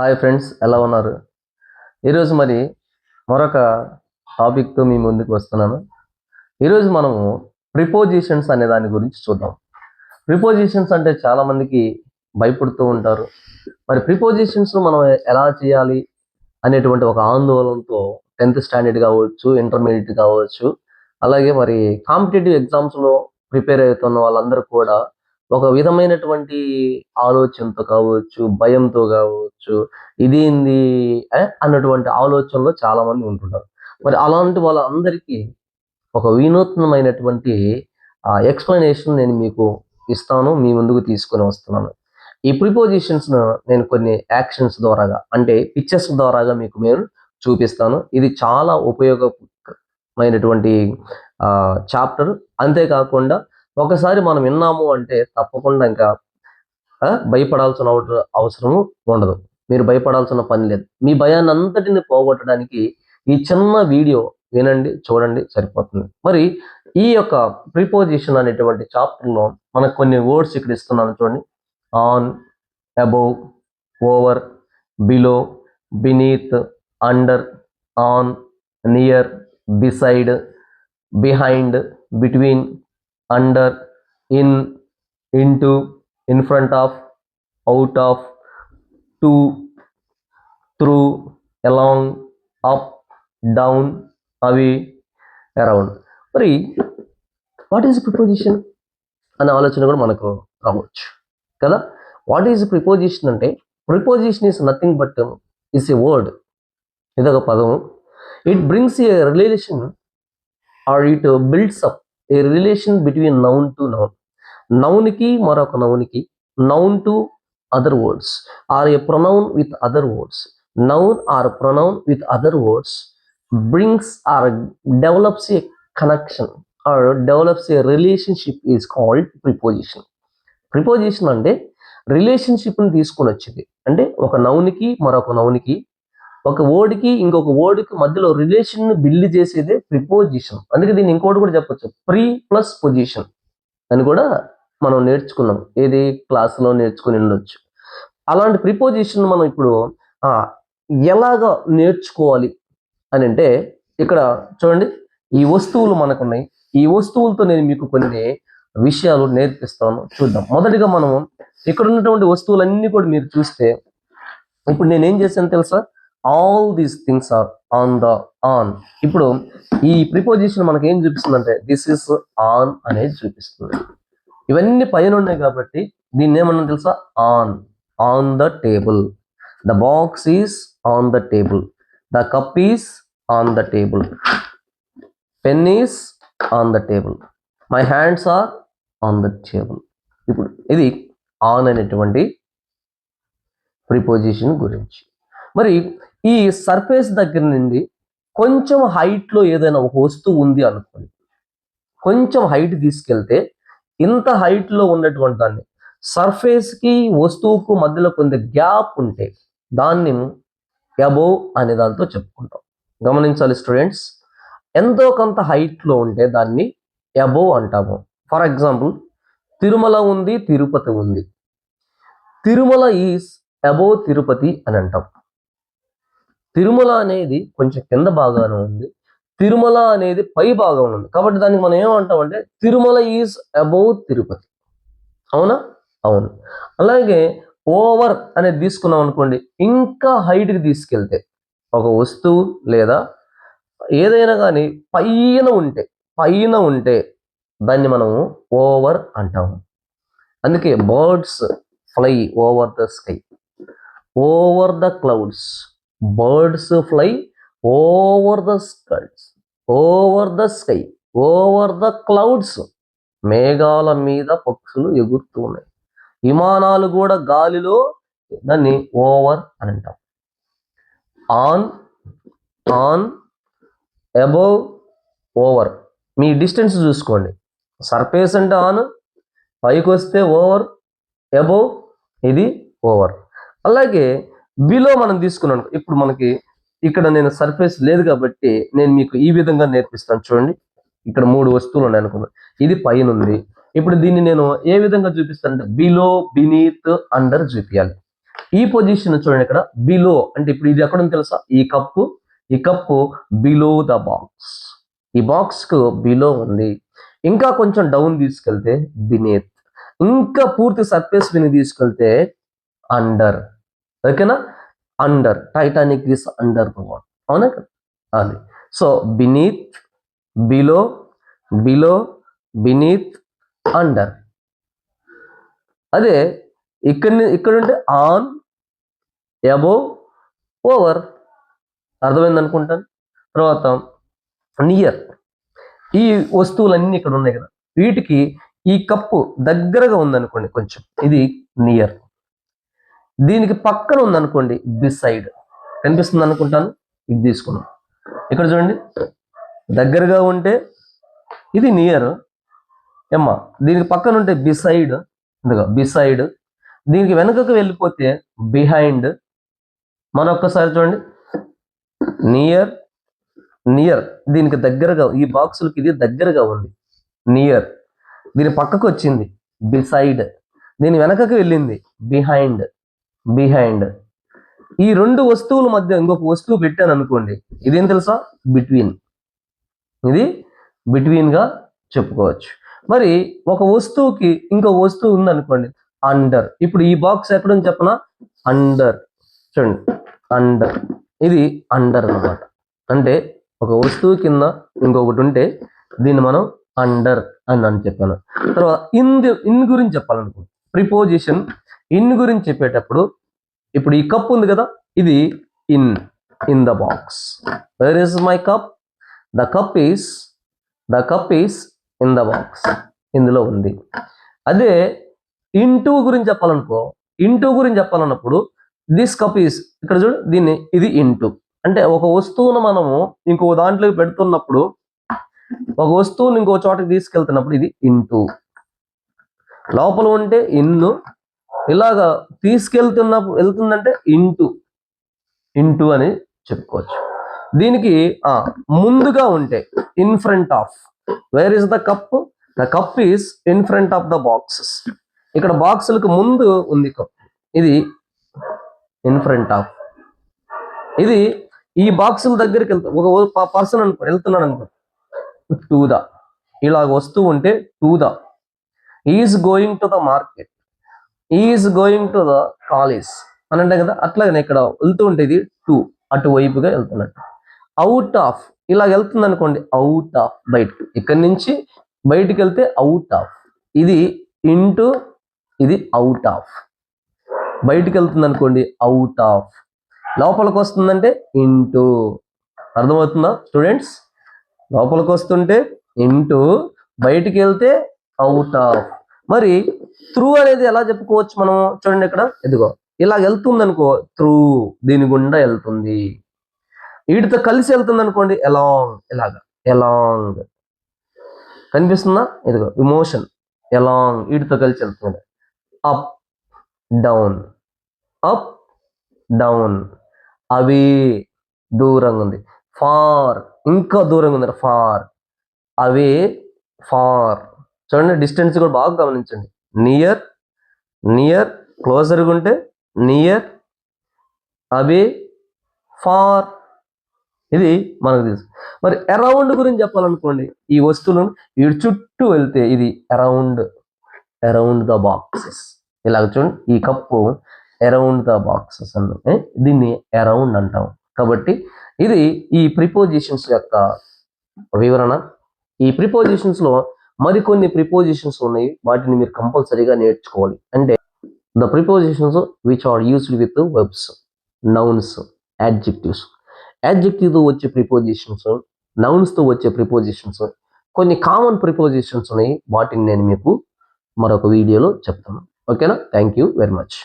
Hi friends ఎలా ఉన్నారు? ఈరోజు మరి మరొక టాపిక్తో మీ ముందుకు వస్తున్నాను. ఈరోజు మనము ప్రిపోజిషన్స్ అనే దాని గురించి చూద్దాం. ప్రిపోజిషన్స్ అంటే చాలా మందికి భయపడుతూ ఉంటారు. మరి ప్రిపోజిషన్స్ మనం ఎలా చేయాలి అనేటువంటి ఒక ఆందోళనతో టెన్త్ స్టాండర్డ్ కావచ్చు ఇంటర్మీడియట్ కావచ్చు అలాగే మరి కాంపిటేటివ్ ఎగ్జామ్స్లో ప్రిపేర్ అవుతున్న వాళ్ళందరూ కూడా ఒక విధమైనటువంటి ఆలోచనతో కావచ్చు భయంతో కావచ్చు ఇదేంది అన్నటువంటి ఆలోచనలో చాలా మంది ఉంటుంటారు. మరి అలాంటి వాళ్ళందరికీ ఒక వినూత్నమైనటువంటి ఎక్స్ప్లెనేషన్ నేను మీకు ఇస్తాను మీ ముందుకు తీసుకొని వస్తున్నాను. ఈ ప్రిపోజిషన్స్ను నేను కొన్ని యాక్షన్స్ ద్వారాగా అంటే పిక్చర్స్ ద్వారాగా మీకు నేను చూపిస్తాను. ఇది చాలా ఉపయోగమైనటువంటి చాప్టర్. అంతేకాకుండా ఒకసారి మనం విన్నాము అంటే తప్పకుండా ఇంకా భయపడాల్సిన అవసరం అవసరము ఉండదు. మీరు భయపడాల్సిన పని లేదు. మీ భయాన్ని అంతటిని పోగొట్టడానికి ఈ చిన్న వీడియో వినండి చూడండి సరిపోతుంది. మరి ఈ యొక్క ప్రిపోజిషన్ అనేటువంటి చాప్టర్లో మనకు కొన్ని వర్డ్స్ ఇక్కడ ఇస్తున్నాను చూడండి. On above over below beneath under on near beside behind between under in into in front of out of to through along up down అవి అరౌండ్ మరి వాట్ ఈజ్ ప్రిపోజిషన్ అనే ఆలోచన కూడా మనకు రావచ్చు. కదా? వాట్ ఈజ్ ప్రిపోజిషన్ అంటే preposition is nothing but is a word ఇదొక పదము. It brings a relation or it builds up a relation between noun to noun నౌన్కి మరొక నౌన్కి noun to other words or a pronoun with other words noun or pronoun with other words brings or develops a connection or develops a relationship is called preposition preposition అంటే రిలేషన్షిప్ని తీసుకొని వచ్చింది. అంటే ఒక నౌన్కి మరొక నౌన్కి ఒక వర్డ్కి ఇంకొక వర్డ్కి మధ్యలో రిలేషన్ బిల్డ్ చేసేదే ప్రిపోజిషన్ అందుకే దీన్ని ఇంకోటి కూడా చెప్పొచ్చు. ప్రీ ప్లస్ పొజిషన్ అని కూడా మనం నేర్చుకున్నాం. ఏది? క్లాస్లో నేర్చుకుని ఉండొచ్చు. అలాంటి ప్రిపోజిషన్ మనం ఇప్పుడు ఎలాగ నేర్చుకోవాలి అని అంటే ఇక్కడ చూడండి. ఈ వస్తువులు మనకున్నాయి. ఈ వస్తువులతో నేను మీకు కొన్ని విషయాలు నేర్పిస్తాను. చూద్దాం. మొదటిగా మనం ఇక్కడ ఉన్నటువంటి వస్తువులన్నీ కూడా మీరు చూస్తే ఇప్పుడు నేను ఏం చేశాను తెలుసా? All these things are on the on ఇప్పుడు ఈ ప్రిపోజిషన్ మనకి ఏం చూపిస్తుందంటే దిస్ ఇస్ ఆన్ అనేది చూపిస్తుంది. ఇవన్నీ పైన ఉన్నాయి కాబట్టి దీన్ని ఏమన్నా తెలుసా? On on the table the box is on the table the cup is on the table pen is on the table my hands are on the table ఇప్పుడు ఇది ఆన్ అనేటువంటి ప్రిపోజిషన్ గురించి. మరి ఈ సర్ఫేస్ దగ్గర నుండి కొంచెం హైట్లో ఏదైనా ఒక వస్తువు ఉంది అనుకోండి. కొంచెం హైట్ తీసుకెళ్తే ఇంత హైట్లో ఉన్నటువంటి దాన్ని సర్ఫేస్కి వస్తువుకు మధ్యలో కొంత గ్యాప్ ఉంటే దాన్ని అబోవ్ అనే దాంతో చెప్పుకుంటాం. గమనించాలి స్టూడెంట్స్ ఎంతో కొంత హైట్లో ఉంటే దాన్ని అబోవ్ అంటాము. ఫర్ ఎగ్జాంపుల్ తిరుమల ఉంది తిరుపతి ఉంది. తిరుమల ఈజ్ అబోవ్ తిరుపతి అని అంటాం. తిరుమల అనేది కొంచెం కింద భాగాన ఉంది. తిరుమల అనేది పై భాగం ఉంది. కాబట్టి దానికి మనం ఏమంటామంటే తిరుమల ఈజ్ అబౌవ్ తిరుపతి. అవునా? అవును. అలాగే ఓవర్ అనేది తీసుకున్నాం అనుకోండి ఇంకా హైట్కి తీసుకెళ్తే ఒక వస్తువు లేదా ఏదైనా కానీ పైన ఉంటే పైన ఉంటే దాన్ని మనము ఓవర్ అంటాము. అందుకే birds fly over the sky over the clouds. Birds fly over the skies over the sky over the clouds మేఘాల మీద పక్షులు ఎగురుతూ ఉన్నాయి విమానాలు కూడా గాలిలో దాన్ని ఓవర్ అని అంటాం. ఆన్ ఆన్ అబోవ్ ఓవర్ మీ డిస్టెన్స్ చూసుకోండి. సర్ఫేస్ అంటే ఆన్ పైకి వస్తే ఓవర్ అబోవ్ ఇది ఓవర్ అలాగే బిలో మనం తీసుకున్నాను ఇప్పుడు మనకి ఇక్కడ నేను సర్ఫేస్ లేదు కాబట్టి నేను మీకు ఈ విధంగా నేర్పిస్తాను చూడండి. ఇక్కడ మూడు వస్తువులు ఉన్నాయి అనుకున్నాను ఇది పైన ఉంది. ఇప్పుడు దీన్ని నేను ఏ విధంగా చూపిస్తానంటే బిలో బినీత్ అండర్ చూపించాలి ఈ పొజిషన్ చూడండి ఇక్కడ. బిలో అంటే ఇప్పుడు ఇది ఎక్కడ తెలుసా? ఈ కప్పు ఈ కప్పు బిలో ద బాక్స్ ఈ బాక్స్కు బిలో ఉంది. ఇంకా కొంచెం డౌన్ తీసుకెళ్తే బినీత్ ఇంకా పూర్తి సర్ఫేస్ విని తీసుకెళ్తే అండర్ ఓకేనా? Under Titanic is under the water అవునా కదా? అది. So beneath below below beneath under అదే ఇక్కడ ఇక్కడ ఉంటే ఆన్ అబోవ్ ఓవర్ అర్థమైంది అనుకుంటాను? తర్వాత నియర్ ఈ వస్తువులన్నీ ఇక్కడ ఉన్నాయి కదా. వీటికి ఈ కప్పు దగ్గరగా ఉందనుకోండి కొంచెం. ఇది నియర్ దీనికి పక్కన ఉందనుకోండి బిసైడ్ కనిపిస్తుంది అనుకుంటాను ఇది తీసుకున్నాం. ఇక్కడ చూడండి దగ్గరగా ఉంటే ఇది నియర్ ఏమ్మా దీనికి పక్కన ఉంటే బిసైడ్ ఇదిగో బిసైడ్ దీనికి వెనుకకు వెళ్ళిపోతే బిహైండ్ మరొక్కసారి చూడండి నియర్ నియర్ దీనికి దగ్గరగా ఈ బాక్సులకి ఇది దగ్గరగా ఉంది. నియర్ దీని పక్కకు వచ్చింది బిసైడ్ దీని వెనకకు వెళ్ళింది బిహైండ్ బిహైండ్. ఈ రెండు వస్తువుల మధ్య ఇంకొక వస్తువు పెట్టాను అనుకోండి ఇదేం తెలుసా? బిట్వీన్. ఇది బిట్వీన్గా చెప్పుకోవచ్చు. మరి ఒక వస్తువుకి ఇంకో వస్తువు ఉందనుకోండి అండర్. ఇప్పుడు ఈ బాక్స్ ఎక్కడని చెప్పనా? అండర్. చూడండి అండర్. ఇది అండర్ అన్నమాట. అంటే ఒక వస్తువు కింద ఇంకొకటి ఉంటే దీన్ని మనం అండర్ అని అని చెప్పాను తర్వాత ఇన్ ఇన్ గురించి చెప్పాలనుకో ప్రిపోజిషన్ ఇన్ గురించి చెప్పేటప్పుడు ఇప్పుడు ఈ కప్ ఉంది కదా ఇది in in the box. Where is my cup the cup is the cup is in the box ఇందులో ఉంది. అదే ఇంటూ గురించి చెప్పాలనుకో ఇంటూ గురించి చెప్పాలన్నప్పుడు దిస్ కప్ ఈస్ ఇక్కడ చూడు దీన్ని ఇది ఇంటూ అంటే ఒక వస్తువును మనము ఇంకో దాంట్లోకి పెడుతున్నప్పుడు ఒక వస్తువుని ఇంకో చోటకి తీసుకెళ్తున్నప్పుడు ఇది ఇంటూ లోపల ఉంటే ఇన్ను ఇలాగా తీసుకెళ్తున్న వెళ్తుందంటే ఇంటూ. ఇంటూ అని చెప్పుకోవచ్చు. దీనికి ఆ ముందుగా ఉంటే in front of where is the cup the cup is in front of the boxes ఇక్కడ బాక్సులకు ముందు ఉంది కప్ ఇది ఇన్ ఫ్రంట్ ఆఫ్ ఇది ఈ బాక్సుల దగ్గరికి వెళ్తా ఒక పర్సన్ అనుకో వెళ్తున్నాడు అనుకో. టూ ద ఇలా వస్తూ ఉంటే to the is going to the market is going to the college అని అంటే కదా అట్లాగనే ఇక్కడ వెళ్తూ ఉంటే ఇది టు అటువైపుగా వెళ్తున్నట్టు. అవుట్ ఆఫ్ ఇలా వెళ్తుంది అనుకోండి అవుట్ ఆఫ్ బయటకు. ఇక్కడి నుంచి బయటికి వెళ్తే అవుట్ ఆఫ్ ఇది ఇంటూ ఇది అవుట్ ఆఫ్ బయటికి వెళ్తుంది అనుకోండి అవుట్ ఆఫ్ లోపలికి వస్తుందంటే ఇంటూ అర్థమవుతుందా స్టూడెంట్స్ లోపలికి వస్తుంటే ఇంటూ బయటికి వెళ్తే అవుట్ ఆఫ్ మరి త్రూ అనేది ఎలా చెప్పుకోవచ్చు మనం? చూడండి ఇక్కడ. ఇదిగో ఇలా వెళ్తుంది అనుకో త్రూ దీని గుండా వెళ్తుంది. వీటితో కలిసి వెళ్తుంది అనుకోండి ఎలాంగ్ ఇలాగ ఎలాంగ్ కనిపిస్తుందా? ఇదిగో ఇమోషన్ ఎలాంగ్ వీటితో కలిసి వెళ్తుంది. అప్ డౌన్ అప్ డౌన్ అవి దూరంగా ఉంది. ఫార్ ఇంకా దూరంగా ఉంది. ఫార్ అవే ఫార్ చూడండి డిస్టెన్స్ కూడా బాగా గమనించండి. నియర్ నియర్ క్లోజర్గా ఉంటే నియర్ అవే ఫార్ ఇది మనకు తెలుసు. మరి అరౌండ్ గురించి చెప్పాలనుకోండి ఈ వస్తువులను వీడి చుట్టూ వెళ్తే ఇది అరౌండ్ అరౌండ్ ద బాక్సెస్ ఇలాగ చూడండి ఈ కప్పు అరౌండ్ ద బాక్సెస్ అన్న. దీన్ని అరౌండ్ అంటాం. కాబట్టి ఇది ఈ ప్రిపోజిషన్స్ యొక్క వివరణ. ఈ ప్రిపోజిషన్స్లో మరికొన్ని ప్రిపోజిషన్స్ ఉన్నాయి. వాటిని మీరు కంపల్సరీగా నేర్చుకోవాలి. అంటే the prepositions which are used with verbs nouns adjectives యాడ్జెక్టివ్తో వచ్చే ప్రిపోజిషన్స్ నౌన్స్తో వచ్చే ప్రిపోజిషన్స్ కొన్ని కామన్ ప్రిపోజిషన్స్ ఉన్నాయి. వాటిని నేను మీకు మరొక వీడియోలో చెప్తాను. ఓకేనా థ్యాంక్ యూ వెరీ మచ్